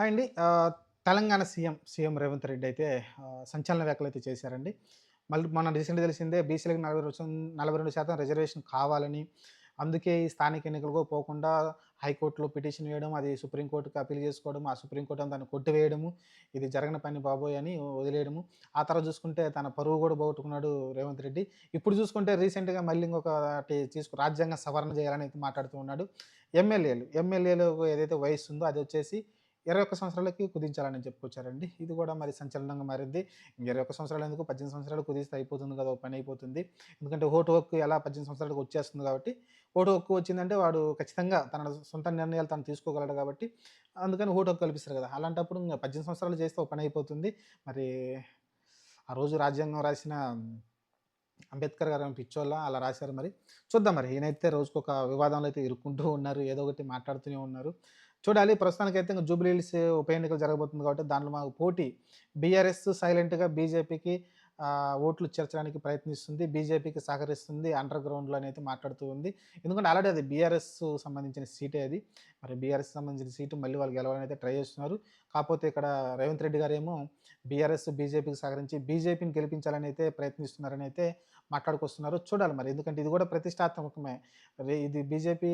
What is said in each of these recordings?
Hi అండి. Telangana CM, CM Revanth Reddy అయితే సంచలన సంచలన అయితే చేశారండి. మళ్ళీ మన రీసెంట్‌గా తెలిసిందే బీచ్లకి నలభై రెండు నలభై రెండు శాతం రిజర్వేషన్ కావాలని, అందుకే ఈ స్థానిక ఎన్నికలకు పోకుండా హైకోర్టులో పిటిషన్ వేయడం, అది సుప్రీంకోర్టుకి అప్పీల్ చేసుకోవడం, ఆ సుప్రీంకోర్టు దాన్ని కొట్టివేయడము, ఇది జరగని పని బాబోయ్ అని వదిలేయడము. ఆ తర్వాత చూసుకుంటే తన పరువు కూడా పోగొట్టుకున్నాడు రేవంత్ రెడ్డి. ఇప్పుడు చూసుకుంటే రీసెంట్‌గా మళ్ళీ ఇంకొకటి తీసుకు రాజ్యాంగ సవరణ చేయాలని అయితే మాట్లాడుతూ ఉన్నాడు. ఎమ్మెల్యేలు, ఎమ్మెల్యేలకు ఏదైతే వయసు ఉందో అది వచ్చేసి 21 సంవత్సరాలకి కుదించాలని చెప్పుకొచ్చారండి. ఇది కూడా మరి సంచలనంగా మారింది. 21 సంవత్సరాలు ఎందుకు 18 సంవత్సరాలు కుదిస్తే అయిపోతుంది కదా! పని అయిపోతుంది. ఎందుకంటే ఓటు హక్కు ఎలా 18 సంవత్సరాలకు వచ్చేస్తుంది కాబట్టి, ఓటు హక్కు వచ్చిందంటే వాడు ఖచ్చితంగా తన సొంత నిర్ణయాలు తను తీసుకోగలడు కాబట్టి, అందుకని ఓటు హక్కు కల్పిస్తారు కదా! అలాంటప్పుడు ఇంకా పద్దెనిమిది సంవత్సరాలు చేస్తే ఓ పని అయిపోతుంది. మరి ఆ రోజు రాజ్యాంగం రాసిన అంబేద్కర్ గారు పిచ్చోళ్ళ అలా రాశారు మరి. చూద్దాం మరి. ఈయనైతే రోజుకొక వివాదంలో అయితే ఇరుక్కుంటూ ఉన్నారు. ఏదో ఒకటి మాట్లాడుతూనే ఉన్నారు. చూడాలి. ప్రస్తుతానికైతే ఇంకా జూబ్లీ హిల్స్ ఉప ఎన్నికలు జరగబోతుంది కాబట్టి దాంట్లో మాకు పోటీ బీఆర్ఎస్ సైలెంట్‌గా బీజేపీకి ఓట్లు చేర్చడానికి ప్రయత్నిస్తుంది. బీజేపీకి సహకరిస్తుంది. అండర్ గ్రౌండ్‌లో అనేది మాట్లాడుతూ ఉంది. ఎందుకంటే ఆల్రెడీ అది బీఆర్ఎస్ సంబంధించిన సీటే అది. మరి బీఆర్ఎస్ సంబంధించిన సీటు మళ్ళీ వాళ్ళు గెలవాలని అయితే ట్రై చేస్తున్నారు. కాకపోతే ఇక్కడ రేవంత్ రెడ్డి గారేమో బీఆర్ఎస్ బీజేపీకి సహకరించి బీజేపీని గెలిపించాలని అయితే ప్రయత్నిస్తున్నారని అయితే మాట్లాడుకొస్తున్నారు. చూడాలి మరి. ఎందుకంటే ఇది కూడా ప్రతిష్టాత్మకమే. ఇది బీజేపీ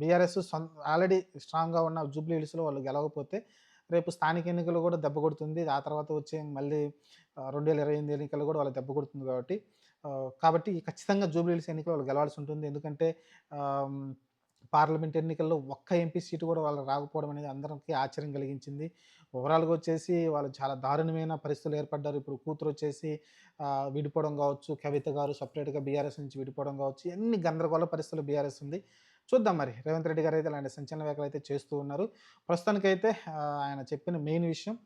బీఆర్ఎస్ ఆల్రెడీ స్ట్రాంగ్‌గా ఉన్న జూబ్లీ హిల్స్‌లో వాళ్ళు గెలవకపోతే రేపు స్థానిక ఎన్నికలు కూడా దెబ్బ కొడుతుంది. ఆ తర్వాత వచ్చే మళ్ళీ ఆహ్, 2028 ఎన్నికలు కూడా వాళ్ళు దెబ్బ కొడుతుంది కాబట్టి కాబట్టి ఖచ్చితంగా జూబ్లీ ఎన్నికలు వాళ్ళు గెలవాల్సి ఉంటుంది. ఎందుకంటే పార్లమెంట్ ఎన్నికల్లో ఒక్క ఎంపీ సీటు కూడా వాళ్ళు రాకపోవడం అనేది అందరికీ ఆశ్చర్యం కలిగించింది. ఓవరాల్‌గా వచ్చేసి వాళ్ళు చాలా దారుణమైన పరిస్థితులు ఏర్పడ్డారు. ఇప్పుడు కూతురు వచ్చేసి విడిపోవడం కావచ్చు, కవిత గారు సపరేట్గా బీఆర్ఎస్ నుంచి విడిపోవడం కావచ్చు, ఎన్ని గందరగోళ పరిస్థితులు బీఆర్ఎస్ ఉంది. చూద్దాం మరి. రేవంత్ రెడ్డి గారు అయితే ఇలాంటి సంచలన వ్యాఖ్యలు అయితే చేస్తూ ఉన్నారు. ప్రస్తుతానికైతే ఆయన చెప్పిన మెయిన్ విషయం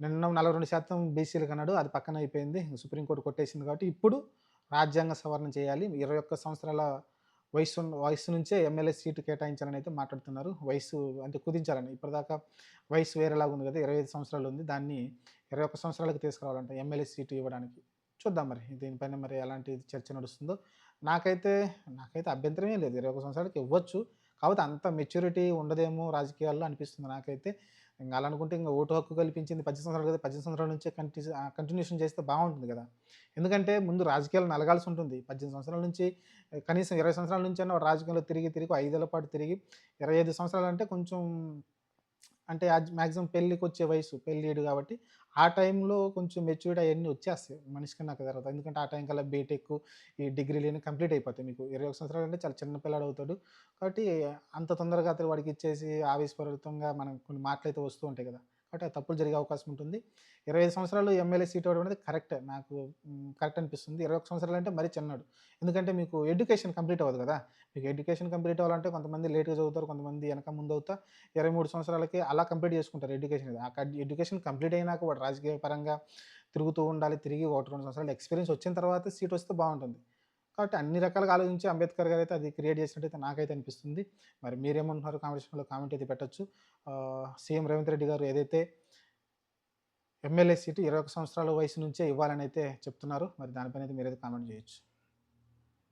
నిన్న 42% బీసీలకు అన్నాడు. అది పక్కన అయిపోయింది. సుప్రీంకోర్టు కొట్టేసింది కాబట్టి ఇప్పుడు రాజ్యాంగ సవరణ చేయాలి. 21 సంవత్సరాల వయసు వయసు నుంచే ఎమ్మెల్యే సీటు కేటాయించాలని అయితే మాట్లాడుతున్నారు. వయసు అంటే కుదించాలని. ఇప్పటిదాకా వయసు వేరేలాగా ఉంది కదా! 25 సంవత్సరాలు ఉంది. దాన్ని 21 సంవత్సరాలకు తీసుకురావాలంట ఎమ్మెల్యే సీటు ఇవ్వడానికి. చూద్దాం మరి. దీనిపైన మరి ఎలాంటి చర్చ నడుస్తుందో. నాకైతే నాకైతే అభ్యంతరమే లేదు. 21 సంవత్సరాలకి ఇవ్వచ్చు. కాకపోతే అంత మెచ్యూరిటీ ఉండదేమో రాజకీయాల్లో అనిపిస్తుంది నాకైతే. ఇంకా అలా అనుకుంటే ఇంకా ఓటు హక్కు కల్పించింది 18 సంవత్సరాలు కదా! 18 సంవత్సరాల నుంచే కంటి కంటిన్యూషన్ చేస్తే బాగుంటుంది కదా! ఎందుకంటే ముందు రాజకీయాలు నలగాల్సి ఉంటుంది. 18 సంవత్సరాల నుంచి కనీసం 20 సంవత్సరాల నుంచైనా రాజకీయాల్లో తిరిగి, తిరిగి ఐదేళ్ళ పాటు తిరిగి 25 సంవత్సరాలు అంటే కొంచెం అంటే మ్యాక్సిమం పెళ్ళికి పెళ్ళికొచ్చే వయసు. పెళ్ళిడు కాబట్టి ఆ టైంలో కొంచెం మెచ్యూర్డ్ అవన్నీ వచ్చేస్తాయి మనిషికి నాకు తర్వాత. ఎందుకంటే ఆ టైం కల్లా బీటెక్, ఈ డిగ్రీలన్నీ కంప్లీట్ అయిపోతాయి మీకు. 21 సంవత్సరాలు అంటే చాలా చిన్న పిల్లాడు అవుతాడు. కాబట్టి అంత తొందరగా అతను వాడికి ఇచ్చేసి ఆవేశపూరితంగా మనం కొన్ని మాటలైతే వస్తూ ఉంటాయి కదా! కాబట్టి ఆ తప్పులు జరిగే అవకాశం ఉంటుంది. 25 సంవత్సరాలు ఎమ్మెల్యే సీట్ ఇవ్వడం అనేది కరెక్ట్ నాకు కరెక్ట్ అనిపిస్తుంది. 21 సంవత్సరాలు అంటే మరీ చిన్నాడు ఎందుకంటే మీకు ఎడ్యుకేషన్ కంప్లీట్ అవ్వదు కదా! మీకు ఎడ్యుకేషన్ కంప్లీట్ అవ్వాలంటే కొంతమంది లేట్‌గా చదువుతారు. కొంతమంది వెనక ముందు అవుతా 23 సంవత్సరాలకి అలా కంప్లీట్ చేసుకుంటారు ఎడ్యుకేషన్. ఆ ఎడ్యుకేషన్ కంప్లీట్ అయినాక వాడు రాజకీయ పరంగా తిరుగుతూ ఉండాలి. తిరిగి 1, 2 సంవత్సరాలు ఎక్స్‌పీరియన్స్ వచ్చిన తర్వాత సీట్ వస్తే బాగుంటుంది. కాబట్టి అన్ని రకాలుగా ఆలోచించి అంబేద్కర్ గారు అయితే అది క్రియేట్ చేసినట్టయితే నాకైతే అనిపిస్తుంది. మరి మీరేమంటున్నారు కామెంట్ సెక్షన్‌లో కామెంట్ అయితే పెట్టొచ్చు. సీఎం రేవంత్ రెడ్డి గారు ఏదైతే ఎమ్మెల్యే సీటు 21 సంవత్సరాల వయసు నుంచే ఇవ్వాలని అయితే చెప్తున్నారు. మరి దానిపైన అయితే మీరైతే కామెంట్ చేయొచ్చు.